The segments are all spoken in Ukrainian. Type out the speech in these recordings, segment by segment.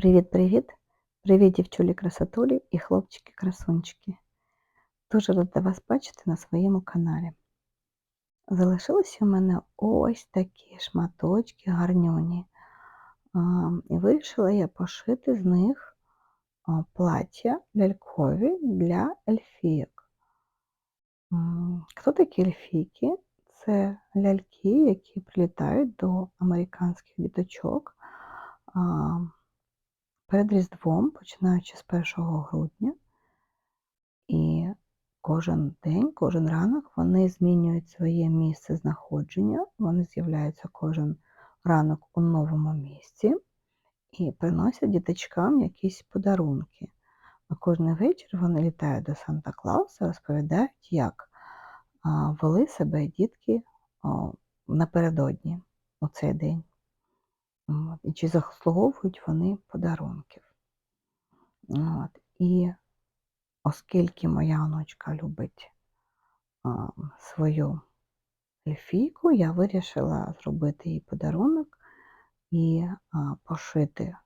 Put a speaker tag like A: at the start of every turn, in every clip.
A: Привіт-привіт! Привіт, дівчулі красотулі і хлопчики-красунчики. Дуже рада вас бачити на своєму каналі. Залишилися у мене ось такі шматочки гарнюні. І вирішила я пошити з них плаття лялькові для ельфійок. Хто такі ельфійки? Це ляльки, які прилітають до американських діточок. Перед Різдвом, починаючи з 1 грудня, і кожен день, кожен ранок вони змінюють своє місце знаходження, вони з'являються кожен ранок у новому місці і приносять діточкам якісь подарунки. А кожен вечір вони літають до Санта Клауса, розповідають, як вели себе дітки напередодні у цей день. От. Чи заслуговують вони подарунків. От. І оскільки моя онучка любить а, свою ельфійку, я вирішила зробити їй подарунок і а, пошити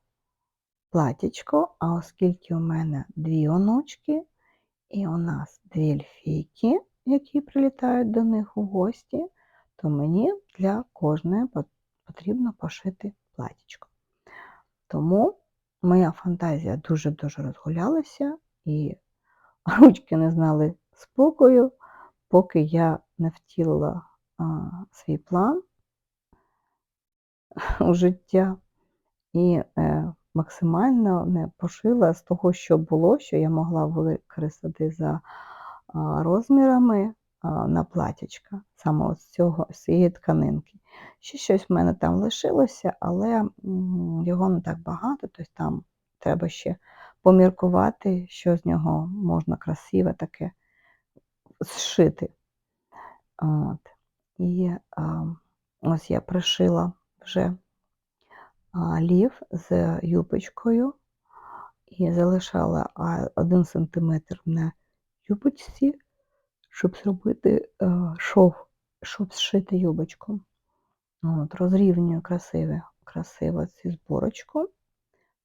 A: платічко, а оскільки у мене дві онучки, і у нас дві ельфійки, які прилітають до них у гості, то мені для кожної потрібно пошити платічко. Тому моя фантазія дуже-дуже розгулялася, і ручки не знали спокою, поки я не втілила а, свій план у життя і е, максимально не пошила з того, що було, що я могла використати за а, розмірами а, на платячка, саме з цього з цієї тканинки. Ще щось в мене там лишилося, але його не так багато, тобто там треба ще поміркувати, що з нього можна красиве таке зшити. От. І а, ось я пришила вже лів з юбочкою і залишала один сантиметр на юбочці, щоб зробити а, шов, щоб зшити юбочку. От, Розрівнюю красиво, красиво цю зборочку,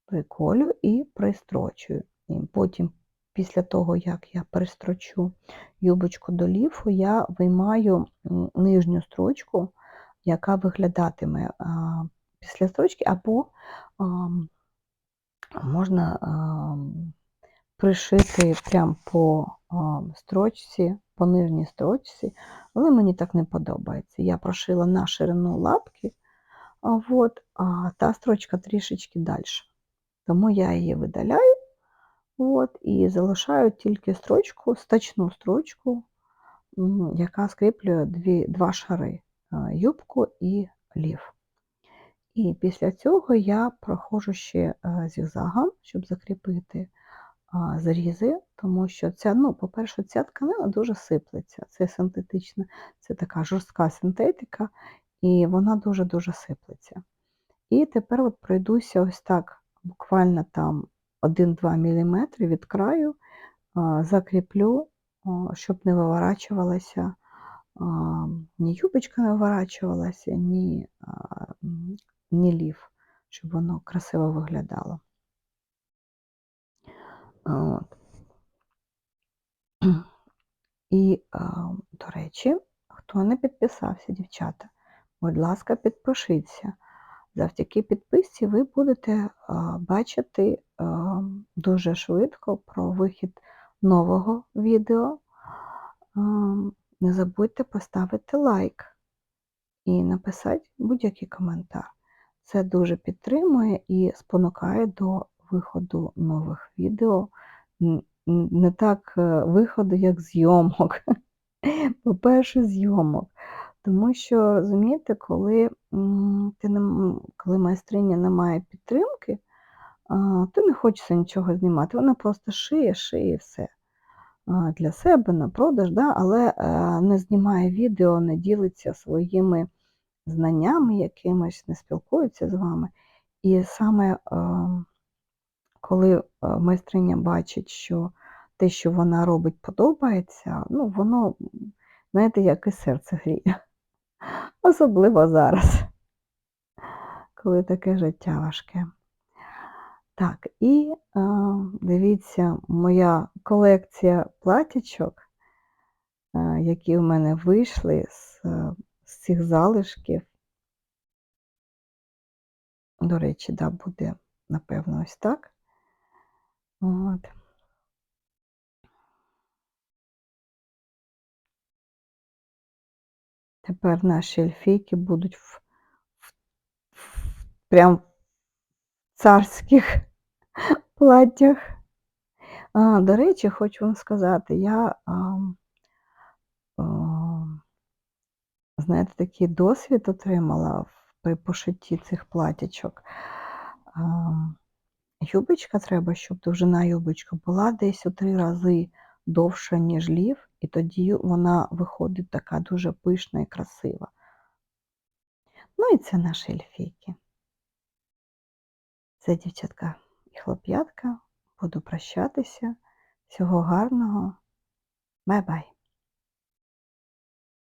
A: приколю і пристрочую. І потім, після того, як я пристрочу юбочку до ліфу, я виймаю нижню строчку, яка виглядатиме а, після строчки, або а, можна а, пришити прямо по а, строчці, по нижній строчці, але мені так не подобається. Я прошила на ширину лапки, от, а та строчка трішечки далі. Тому я її видаляю от, і залишаю тільки строчку, стачну строчку, яка скріплює дві, два шари юбку і лів. І після цього я проходжу ще зігзагом, щоб закріпити зрізи, тому що ця, ну, по-перше, ця тканина дуже сиплеться. Це синтетична, це така жорстка синтетика, і вона дуже-дуже сиплеться. І тепер от пройдуся ось так, буквально там 1-2 мм від краю, закріплю, щоб не виворачувалася, ні юбочка не виворачувалася, ні, ні лів, щоб воно красиво виглядало. От. І, до речі, хто не підписався, дівчата, будь ласка, підпишіться. Завдяки підписці ви будете бачити дуже швидко про вихід нового відео. Не забудьте поставити лайк і написати будь-який коментар. Це дуже підтримує і спонукає до виходу нових відео. Не так е, виходу, як зйомок. По-перше, зйомок. Тому що, розумієте, коли ти не, коли майстриня не має підтримки, то не хочеться нічого знімати. Вона просто шиє, шиє все для себе на продаж, да? але е, не знімає відео, не ділиться своїми знаннями якимось, не спілкується з вами. І саме ем, коли е, майстриня бачить, що те, що вона робить, подобається, ну, воно, знаєте, як і серце гріє. Особливо зараз, коли таке життя важке. Так, і а, дивіться, моя колекція платічок, а, які в мене вийшли з, з цих залишків. До речі, да, буде, напевно, ось так. От. Тепер наші ельфійки будуть в, в, в прям царських платтях. А, до речі, хочу вам сказати, я, а, а, знаєте, такий досвід отримала при пошитті цих платячок. А, юбочка треба, щоб довжина юбочки була десь у три рази довша, ніж лів, і тоді вона виходить така дуже пишна і красива. Ну і це наші ельфійки. Це дівчатка і хлоп'ятка. Буду прощатися. Всього гарного. Бай-бай.